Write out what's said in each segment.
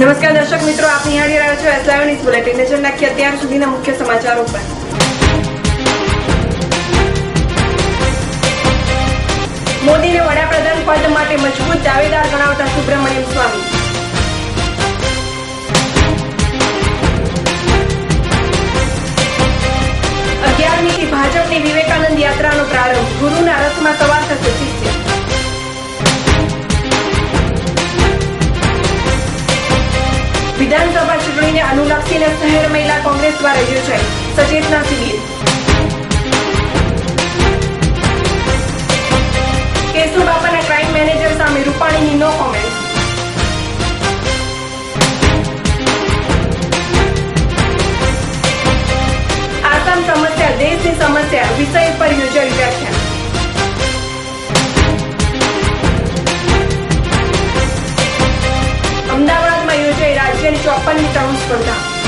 નમસ્કાર દર્શક મિત્રો, આપ નિહાળી રહ્યા છો એસ લાઈવ ન્યૂઝ બુલેટિન. નજર નાખીએ અત્યાર સુધીના મુખ્ય સમાચારો પર. મોદીને વડાપ્રધાન પદ માટે મજબૂત દાવેદાર ગણાવતા સુબ્રમણ્યમ સ્વામી. અગિયારમી થી ભાજપની વિવેકાનંદ યાત્રાનો પ્રારંભ. ગુરુના રથમાં સવાર અનુલક્ષીને શહેર મહિલા કોંગ્રેસ દ્વારા યોજાઈ સચેતના શિબિર કેશુબાપાના ક્રાઇમ મેનેજર સામે રૂપાણીની નો કોમેન્ટ આસામ સમસ્યા, દેશની સમસ્યા, વિષય પર યોજાયું વ્યાખ્યાન. અમદાવાદમાં યોજાઈ રાજ્યની ચોપનમી તરુણ સ્પર્ધા.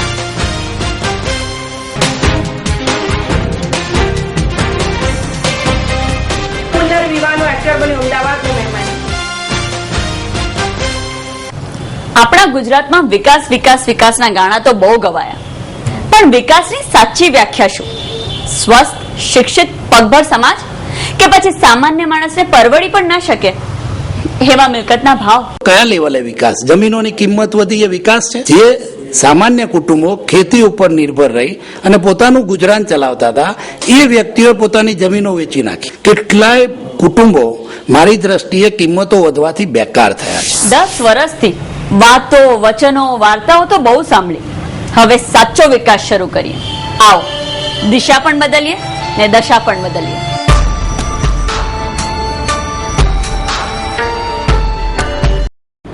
મહેમાન. આપણા ગુજરાતમાં વિકાસ વિકાસ વિકાસના ગાણા તો બહુ ગવાયા. પણ વિકાસની સાચી વ્યાખ્યા શું? સ્વસ્થ શિક્ષિત પગભર સમાજ? કે પછી સામાન્ય માણસને પરવડી પણ ના શકે? એવા મિલકતના ભાવ. કયા લેવલે વિકાસ? જમીનોની કિંમત વધી એ વિકાસ છે? જે સામાન્ય કુટુંબો ખેતી ઉપર નિર્ભર રહી અને પોતાનું ગુજરાન ચલાવતા હતા એ વ્યક્તિઓએ પોતાની જમીનો વેચી નાખી. કેટલાય કુટુંબો મારી દ્રષ્ટિએ કિંમતો વધવાથી બેકાર થયા છે. દસ વર્ષથી વાતો વચનો વાર્તાઓ તો બહુ સાંભળી. હવે સાચો વિકાસ શરૂ કરીએ. આવો. દિશા પણ બદલીએ ને દશા પણ બદલીએ.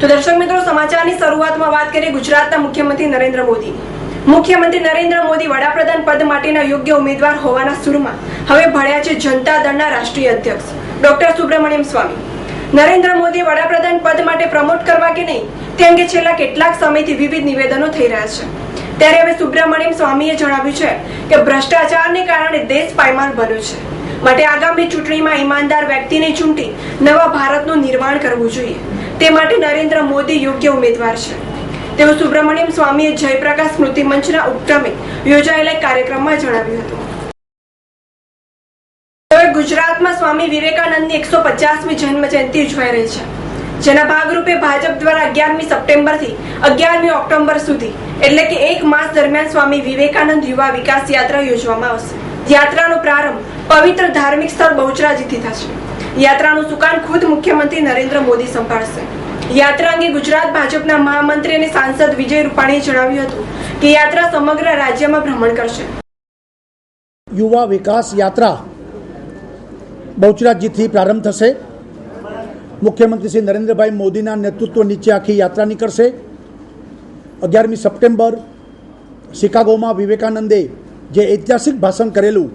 તો દર્શક મિત્રો સમાચારની શરૂઆતમાં વાત કરીએ ગુજરાતના મુખ્યમંત્રી નરેન્દ્ર મોદી. મુખ્યમંત્રી નરેન્દ્ર મોદી વડાપ્રધાન પદ માટેના યોગ્ય ઉમેદવાર હોવાના સુરમાં હવે ભળ્યા છે જનતા દળના રાષ્ટ્રીય અધ્યક્ષ. ડોક્ટર સુબ્રમણ્યમ સ્વામી. નરેન્દ્ર મોદી વડાપ્રધાન પદ માટે પ્રમોટ કરવા કે નહીં, તે અંગે છેલ્લા કેટલાક સમયથી વિવિધ નિવેદનો થઈ રહ્યા છે. ત્યારે હવે સુબ્રમણ્યમ સ્વામીએ જણાવ્યું છે કે ભ્રષ્ટાચારને કારણે દેશ પાયમાલ બન્યો છે. માટે આગામી ચૂંટણીમાં ઈમાનદાર વ્યક્તિને ચૂંટી નવા ભારતનું નિર્માણ કરવું જોઈએ. તે માટે નરેન્દ્ર મોદી યોગ્ય ઉમેદવાર છે. તેવું સુબ્રમણ્યમ સ્વામીએ જયપ્રકાશ સ્મૃતિ મંચના ઉપક્રમે યોજાયેલા કાર્યક્રમમાં જણાવ્યું હતું. ગુજરાતમાં સ્વામી વિવેકાનંદની એકસો પચાસમી જન્મ જયંતિ ઉજવાઈ રહી છે. જેના ભાગરૂપે ભાજપ દ્વારા અગિયારમી સપ્ટેમ્બરથી અગિયારમી ઓક્ટોબર સુધી, એટલે કે એક માસ દરમિયાન સ્વામી વિવેકાનંદ યુવા વિકાસ યાત્રા યોજવામાં આવશે. યાત્રાનો પ્રારંભ પવિત્ર ધાર્મિક સ્થળ બહુચરાજીથી થશે. યાત્રાનું સુકાન ખુદ મુખ્યમંત્રી નરેન્દ્ર મોદી સંભાળશે. યાત્રા અંગે ગુજરાત ભાજપના મહામંત્રી અને સાંસદ વિજય રૂપાણીએ જણાવ્યું હતું કે યાત્રા સમગ્ર રાજ્યમાં ભ્રમણ કરશે. યુવા વિકાસ યાત્રા બહુચરાજીથી પ્રારંભ થશે. મુખ્યમંત્રી શ્રી નરેન્દ્રભાઈ મોદીના નેતૃત્વ નીચે આખી યાત્રા નીકળશે. અગિયારમી સપ્ટેમ્બર, શિકાગોમાં વિવેકાનંદે જે ઐતિહાસિક ભાષણ કરેલું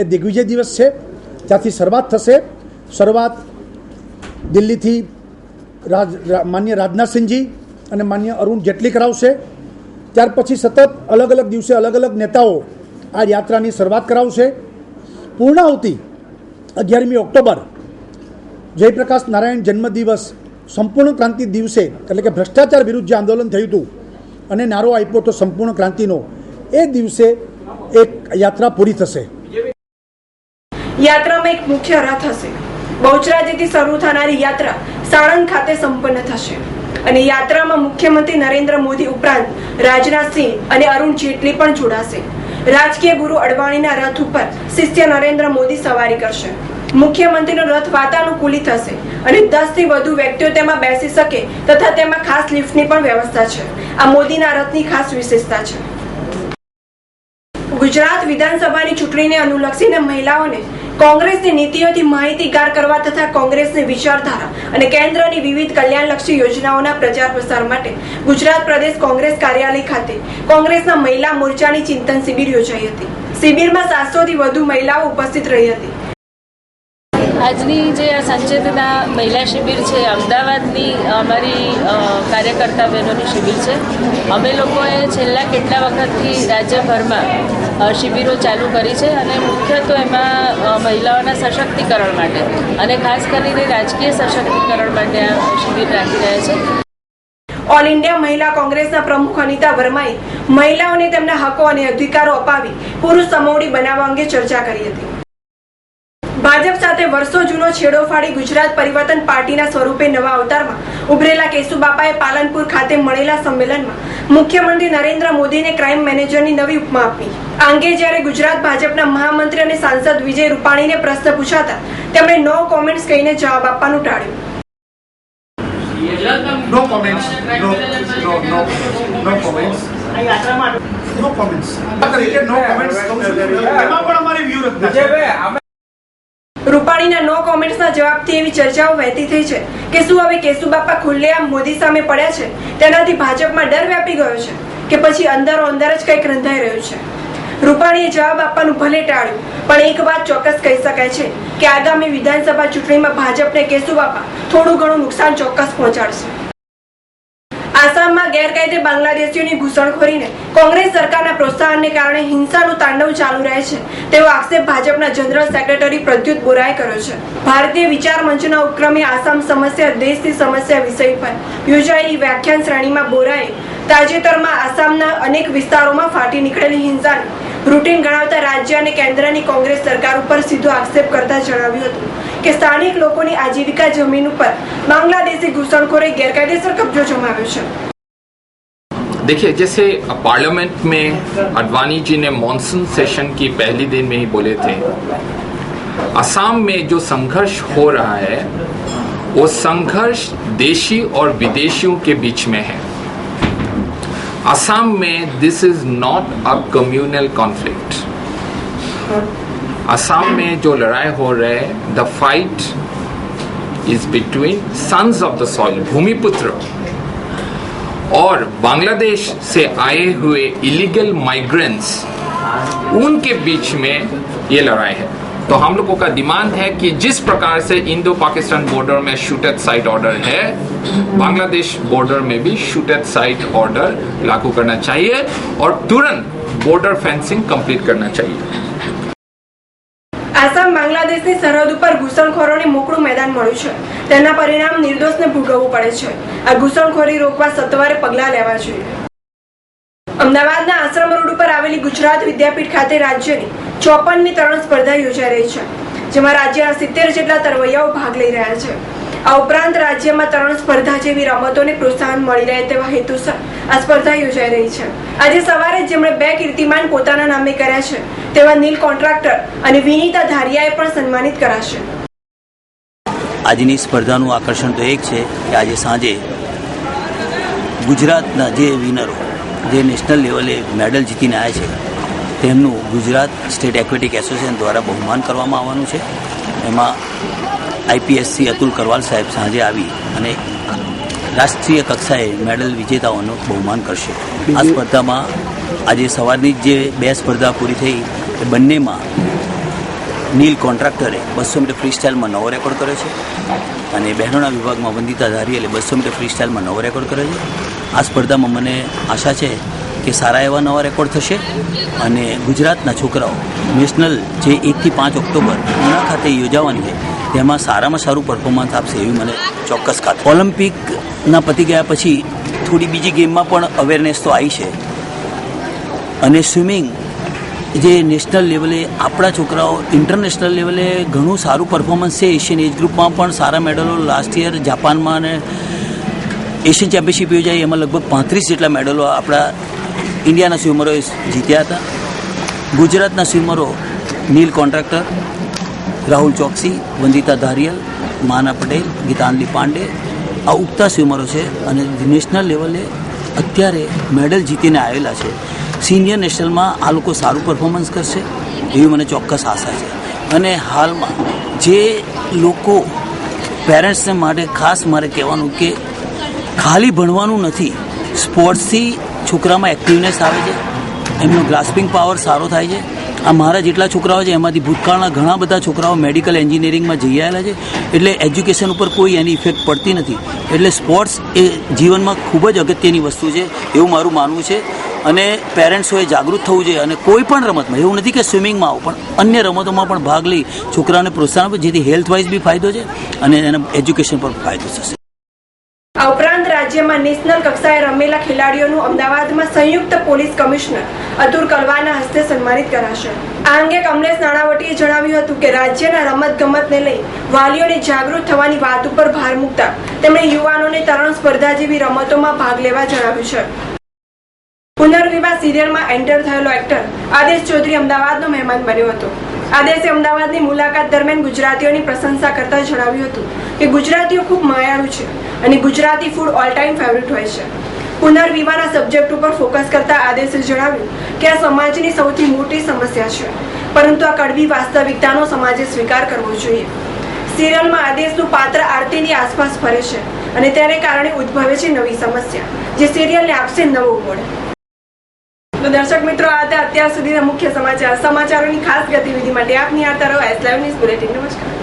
એ દિગ્વિજય દિવસ છે. ત્યાંથી શરૂઆત થશે. શરૂઆત દિલ્હીથી રાજ માન્ય રાજનાથસિંહજી અને માન્ય અરુણ જેટલી કરાવશે. ત્યાર પછી સતત અલગ અલગ દિવસે અલગ અલગ નેતાઓ આ યાત્રાની શરૂઆત કરાવશે. પૂર્ણાહુતિ અગિયારમી ઓક્ટોબર, જયપ્રકાશ નારાયણ જન્મદિવસ, સંપૂર્ણ ક્રાંતિ દિવસે, એટલે કે ભ્રષ્ટાચાર વિરુદ્ધ જે આંદોલન થયું હતું, અને નારો આપ્યો હતો સંપૂર્ણ ક્રાંતિનો, એ દિવસે એક યાત્રા પૂરી થશે. યાત્રામાં એક મુખ્ય રથ હશે બહુચરાજીથી શરૂ થનારી યાત્રા સાણંદ ખાતે સંપન્ન થશે. અને યાત્રામાં મુખ્યમંત્રી નરેન્દ્ર મોદી ઉપરાંત રાજનાથસિંહ અને અરુણ જેટલી પણ જોડાશે. રાજકીય ગુરુ અડવાણીના રથ ઉપર શિષ્ય નરેન્દ્ર મોદી સવારી કરશે. મુખ્યમંત્રીનો રથ વાતાનુકૂલિત હશે અને દસથી વધુ વ્યક્તિઓ તેમાં બેસી શકે તથા તેમાં ખાસ લિફ્ટની પણ વ્યવસ્થા છે. આ મોદીના રથની ખાસ વિશેષતા છે. ગુજરાત વિધાનસભાની ચૂંટણીને અનુલક્ષીને મહિલાઓને કોંગ્રેસની નીતિઓથી માહિતીગાર કરવા તથા કોંગ્રેસની વિચારધારા અને કેન્દ્રની વિવિધ કલ્યાણલક્ષી યોજનાઓના પ્રચાર પ્રસાર માટે ગુજરાત પ્રદેશ કોંગ્રેસ કાર્યાલય ખાતે કોંગ્રેસના મહિલા મોરચાની ચિંતન શિબિર યોજાઈ હતી. શિબિરમાં સાતસો થી વધુ મહિલાઓ ઉપસ્થિત રહી હતી. આજની જે આ સંચેતના મહિલા શિબિર છે, અમદાવાદની અમારી કાર્યકર્તા બહેનોની શિબિર છે. અમે લોકોએ છેલ્લા કેટલા વખતથી રાજ્યભરમાં શિબિરો ચાલુ કરી છે અને મુખ્ય તો એમાં મહિલાઓના સશક્તિકરણ માટે અને ખાસ કરીને રાજકીય સશક્તિકરણ માટે આ શિબિર રાખી રહ્યા છે. ઓલ ઇન્ડિયા મહિલા કોંગ્રેસના પ્રમુખ અનિતા વર્માએ મહિલાઓને તેમના હકો અને અધિકારો અપાવી પુરુષ સમોવડી બનાવવા અંગે ચર્ચા કરી હતી. ભાજપ સાથે વર્ષો જૂનો છેડો ફાડી ગુજરાત પરિવર્તન પાર્ટીના સ્વરૂપે નવા અવતારમાં ઉભરેલા કેશુબાપાએ પાલનપુર ખાતે મળેલા સંમેલનમાં મુખ્યમંત્રી નરેન્દ્ર મોદીને ક્રાઇમ મેનેજરની નવી ઉપમા આપી આ અંગે જ્યારે ગુજરાત ભાજપના મહામંત્રી અને સાંસદ વિજય રૂપાણીને પ્રશ્ન પૂછાતા તેમણે નો કોમેન્ટ્સ કહીને જવાબ આપવાનું ટાળ્યું No comments. No, no, no, no comments. No comments કહું છું. એમાં પણ અમારી રખતા છે. રૂપાણીના નો કોમેન્ટ્સના જવાબથી એવી ચર્ચાઓ વહેતી થઈ છે કે શું હવે કેશુબાપા ખુલ્લેઆમ મોદી સામે પડ્યા છે? તેનાથી ભાજપમાં ડર વ્યાપી ગયો છે કે પછી અંદરો અંદર જ કંઈક રંધાઈ રહ્યું છે? રૂપાણીએ જવાબ આપવાનું ભલે ટાળ્યું, પણ એક વાત ચોક્કસ કહી શકાય છે કે આગામી વિધાનસભા ચૂંટણીમાં ભાજપને કેશુબાપા થોડું ઘણું નુકસાન ચોક્કસ પહોંચાડશે. આસામમાં ગેરકાયદે બાંગ્લાદેશીઓની ઘૂસણખોરીને કોંગ્રેસ સરકારના પ્રોત્સાહનને કારણે હિંસાનું તાંડવ ચાલુ રહે છે. તેવો આક્ષેપ ભાજપના જનરલ સેક્રેટરી પ્રદ્યુત બોરાએ કર્યો છે. ભારતીય વિચાર મંચના ઉપક્રમે આસામ સમસ્યા, દેશની સમસ્યા વિષય પર યોજાયેલી વ્યાખ્યાન શ્રેણીમાં બોરાએ તાજેતરમાં આસામના અનેક વિસ્તારોમાં ફાટી નીકળેલી હિંસાને રૂટીન ગણાવતા રાજ્ય અને કેન્દ્રની કોંગ્રેસ સરકાર ઉપર સીધો આક્ષેપ કરતા જણાવ્યું હતું કે સ્થાનિક લોકોની આજીવિકા જમીન ઉપર બાંગ્લાદેશી ઘૂસણખોરે ગેરકાયદેસર કબજો જમાવ્યો છે देखिए जैसे पार्लियामेंट में अडवाणी जी ने मॉनसून सेशन की पहली दिन में ही बोले थे असम में जो संघर्ष हो रहा है वो संघर्ष देशी और विदेशियों के बीच में है असम में this is not a communal conflict Assam में जो लड़ाई हो रहे है the fight is between sons of the soil भूमिपुत्र और बांग्लादेश से आए हुए इलीगल माइग्रेंट्स उनके बीच में ये लड़ाई है। तो हम लोगों का डिमांड है कि जिस प्रकार से इंडो पाकिस्तान बॉर्डर में शूटेड साइट ऑर्डर है बांग्लादेश बॉर्डर में भी शूटेड साइट ऑर्डर लागू करना चाहिए और तुरंत बॉर्डर फेंसिंग कंप्लीट करना चाहिए આસામ બાંગ્લાદેશની સરહદ ઉપર ઘૂસણખોરોને મોકળું મેદાન મળ્યું છે તેના પરિણામ નિર્દોષને ભોગવવું પડે છે આ ઘૂસણખોરી રોકવા સત્વરે પગલાં લેવા જોઈએ અમદાવાદના આશ્રમ રોડ ઉપર આવેલી ગુજરાત વિદ્યાપીઠ ખાતે રાજ્યની ચોપનમી તરણ સ્પર્ધા યોજાઈ રહી છે, જેમાં રાજ્યના સિત્તેર જેટલા તરવૈયાઓ ભાગ લઈ રહ્યા છે. આ ઉપરાંત રાજ્યમાં તરણ સ્પર્ધા જેવી રમતોને પ્રોત્સાહન મળી રહે તેવા હેતુસર આ સ્પર્ધા યોજાઈ રહી છે. આજે સવારે જેમણે બે કીર્તિમાન પોતાના નામે કર્યા છે, તેવા નીલ કોન્ટ્રાક્ટર અને વિનીતા ધારિયાએ પણ સન્માનિત કરાશે. આજની સ્પર્ધાનું આકર્ષણ તો એક છે કે આજે સાંજે ગુજરાતના જે વિનરો, જે નેશનલ લેવલે મેડલ જીતીને આવ્યા છે તેમનું ગુજરાત સ્ટેટ એક્વેટિક એસોસિએશન દ્વારા બહુમાન કરવામાં આવવાનું છે. એમાં આઈપીએસસી અતુલ કરવાલ સાહેબ સાંજે આવી અને રાષ્ટ્રીય કક્ષાએ મેડલ વિજેતાઓનું બહુમાન કરશે. આ સ્પર્ધામાં આજે સવારની જે બે સ્પર્ધા પૂરી થઈ એ બંનેમાં નીલ કોન્ટ્રાક્ટરે બસો મીટર ફ્રી સ્ટાઇલમાં નવો રેકોર્ડ કર્યો છે અને બહેનોના વિભાગમાં વંદિતા એટલે બસો મીટર ફ્રી સ્ટાઇલમાં નવો રેકોર્ડ કર્યો છે. આ સ્પર્ધામાં મને આશા છે કે સારા એવા નવા રેકોર્ડ થશે અને ગુજરાતના છોકરાઓ નેશનલ જે એકથી પાંચ ઓક્ટોબર ઉના ખાતે યોજાવાની છે, તેમાં સારામાં સારું પરફોર્મન્સ આપશે એવી મને ચોક્કસ ખાતરી. ઓલિમ્પિકના પતી ગયા પછી થોડી બીજી ગેમમાં પણ અવેરનેસ તો આવી છે. અને સ્વિમિંગ જે નેશનલ લેવલે આપણા છોકરાઓ ઇન્ટરનેશનલ લેવલે ઘણું સારું પરફોર્મન્સ છે. એશિયન એજ ગ્રુપમાં પણ સારા મેડલો લાસ્ટ યર જાપાનમાં અને એશિયન ચેમ્પિયનશિપ યોજાઈ, એમાં લગભગ પાંત્રીસ જેટલા મેડલો આપણા ઇન્ડિયાના સ્વિમરોએ જીત્યા હતા. ગુજરાતના સ્વિમરો નીલ કોન્ટ્રાક્ટર રાહુલ ચોકસી, વંદિતા ધારિયલ, માના પટેલ, ગીતાંજલિ પાંડે, આ ઉગતા સ્વિમરો છે અને નેશનલ લેવલે અત્યારે મેડલ જીતીને આવેલા છે. સિનિયર નેશનલમાં આ લોકો સારું પરફોર્મન્સ કરશે, એવી મને ચોક્કસ આશા છે. અને હાલમાં જે લોકો પેરેન્ટ્સને માટે ખાસ મારે કહેવાનું કે ખાલી ભણવાનું નથી સ્પોર્ટ્સથી છોકરામાં એક્ટિવનેસ આવે છે, એમનો ગ્રાસ્પિંગ પાવર સારો થાય છે. આ મારા જેટલા છોકરાઓ છે, એમાંથી ભૂતકાળના ઘણા બધા છોકરાઓ મેડિકલ એન્જિનિયરિંગમાં જઈ આવેલા છે. એટલે એજ્યુકેશન ઉપર કોઈ એની ઇફેક્ટ પડતી નથી. એટલે સ્પોર્ટ્સ એ જીવનમાં ખૂબ જ અગત્યની વસ્તુ છે, એવું મારું માનવું છે. અને પેરેન્ટ્સોએ જાગૃત થવું જોઈએ. અને કોઈ પણ રમતમાં, એવું નથી કે સ્વિમિંગમાં આવો, પણ અન્ય રમતોમાં પણ ભાગ લઈ છોકરાઓને પ્રોત્સાહન આપે, જેથી હેલ્થ વાઇઝ બી ફાયદો છે અને એના એજ્યુકેશન પર ફાયદો થશે. રાજ્યમાં નેશનલ કક્ષાએ રમેલા ખેલાડીઓનું અમદાવાદમાં સંયુક્ત પોલીસ કમિશનર અતુલ કલવાના હસ્તે સન્માનિત કરાશે. આ અંગે કમલેશ નાણાવટીએ જણાવ્યું હતું કે રાજ્યના રમત ગમતને લઈ વાલીઓને જાગૃત થવાની વાત ઉપર ભાર મૂકતા તેમણે યુવાનોને તરણ સ્પર્ધા જેવી રમતોમાં ભાગ લેવા જણાવ્યું છે. પુનર્વિવાહ સિરિયલમાં એન્ટર થયેલો એક્ટર આદેશ ચૌધરી અમદાવાદનો મહેમાન બન્યો હતો. આદેશે અમદાવાદની મુલાકાત દરમિયાન ગુજરાતીઓની પ્રશંસા કરતા જણાવ્યું હતું કે ગુજરાતીઓ ખૂબ માયાળુ છે અને Gujarati food all time favourite હોય છે. પુનર્વિવાહના સબ્જેક્ટ ઉપર ફોકસ કરતા આદેશે જણાવ્યું કે આ સમાજની સૌથી મોટી સમસ્યા છે, પરંતુ આ કડવી વાસ્તવિકતાનો સમાજે સ્વીકાર કરવો જોઈએ. સિરિયલમાં આદેશનું પાત્ર આરતીની આસપાસ ફરે છે અને તેને કારણે ઉદ્ભવે છે નવી સમસ્યા, જે સિરિયલને આપશે નવો મોડ. તો દર્શક મિત્રો, આ હતા અત્યાર સુધીના મુખ્ય સમાચાર. સમાચારોની ખાસ ગતિવિધિ માટે આપની નિહાળતા રહો એસ લાઈવ ન્યૂઝ બુલેટિન નમસ્કાર.